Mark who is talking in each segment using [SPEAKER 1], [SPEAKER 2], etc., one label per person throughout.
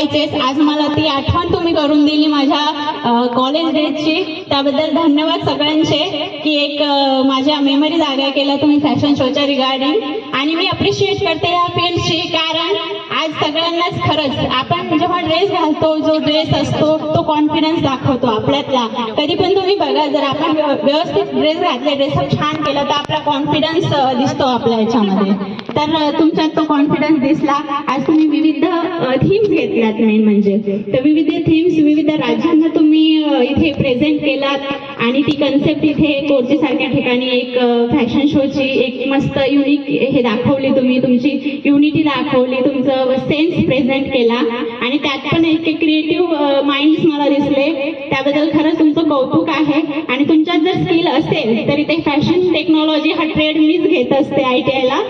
[SPEAKER 1] करायचेच आज मला ती आठवण तुम्ही करून दिली माझ्या कॉलेज डेजची त्याबद्दल धन्यवाद सगळ्यांचे की एक माझ्या मेमरी जागा केल्या तुम्ही फॅशन शोच्या रिगार्डिंग आणि मी अप्रिशिएट करते या फील्डची कारण आज सगळ्यांनाच खरंच आपण ड्रेस घालतो जो ड्रेस असतो तो कॉन्फिडन्स दाखवतो आपल्यातला. कधी पण तुम्ही बघा जर आपण व्यवस्थित ड्रेस घातले ड्रेसअप छान केला तर आपला कॉन्फिडन्स दिसतो आपल्या याच्यामध्ये. तर तुमच्यात तो कॉन्फिडन्स दिसला. आज तुम्ही विविध थीम्स घेतल्यात नाही म्हणजे. तर विविध थीम्स विविध राज्यांना तुम्ही इथे प्रेझेंट केलात. आणि ती कन्सेप्ट इथे कोरची सारख्या ठिकाणी एक फॅशन शोची एक मस्त युनिक हे दाखवली तुम्ही. तुमची युनिटी दाखवली. तुमचं प्रेझेंट केला. आणि त्यात पण इतके क्रिएटिव्ह माइंड्स मला दिसले. त्याबद्दल खरंच तुमचं कौतुक आहे. आणि तुमच्यात जर स्किल असेल तर इथे फॅशन टेक्नॉलॉजी हा ट्रेड मीच घेत असते आय टी आयला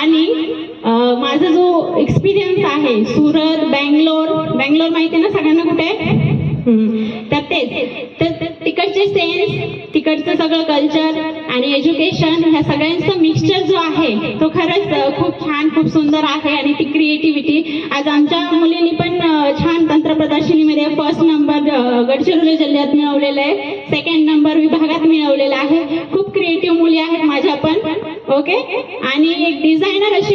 [SPEAKER 1] आणि माझा जो एक्सपिरियन्स आहे सुरत बँगलोर बँगलोर माहिती आहे ना सगळ्यांना कुठे? आहे? तर तेच. तर तिकडचे सेन्स तिकडचं सगळं कल्चर आणि एज्युकेशन ह्या सगळ्यांचं मिक्सचर जो आहे तो खरंच खूप छान खूप सुंदर आहे आणि ती क्रिएटिव्हिटी आज आमच्या मुलींनी पण छान तंत्र प्रदर्शनीमध्ये फर्स्ट नंबर गडचिरोली जिल्ह्यात मिळवलेला आहे. सेकंड नंबर विभागात मिळवलेला आहे. खूप क्रिएटिव्ह मुली आहेत माझ्या पण. ओके आणि एक डिझायनर असे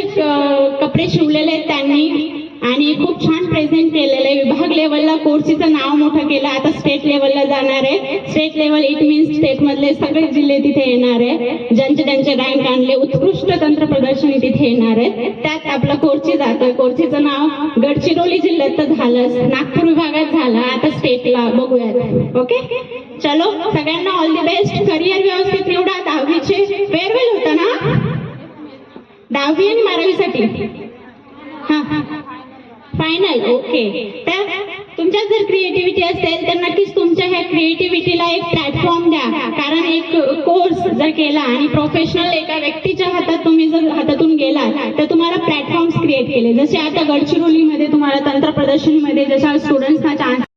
[SPEAKER 1] कपडे शिवलेले आहेत त्यांनी. आणि खूप छान प्रेझेंट केलेलं आहे. विभाग लेवलला कोर्सीचं नाव मोठं केलं. आता स्टेट लेवलला जाणार आहे. State level it means state मधले सगळे जिल्हे तिथे येणार आहे. ज्यांचे त्यांचे रँक आणले उत्कृष्ट तंत्र प्रदर्शनी तिथे येणार आहे. त्यात आपलं कोर्ची जातं. कोर्चीचं नाव गडचिरोली जिल्ह्यात तर झालंच. नागपूर विभागात झालं. आता स्टेटला बघूयात. ओके चलो सगळ्यांना ऑल दी बेस्ट करिअर व्यवस्थित निवडा. दहावीचे फेअरवेल होतं ना? दहावी आणि बारावीसाठी. हा. फायनल ओके तर तुमच्यात जर क्रिएटिव्हिटी असेल तर नक्कीच तुमच्या ह्या क्रिएटिव्हिटीला एक प्लॅटफॉर्म द्या. कारण एक कोर्स जर केला आणि प्रोफेशनल एका व्यक्तीच्या हातात तुम्ही जर हातातून गेला तर तुम्हाला प्लॅटफॉर्म्स क्रिएट केले. जसे आता गडचिरोलीमध्ये तुम्हाला तंत्र प्रदर्शनीमध्ये जशा स्टुडंट्सना चान्स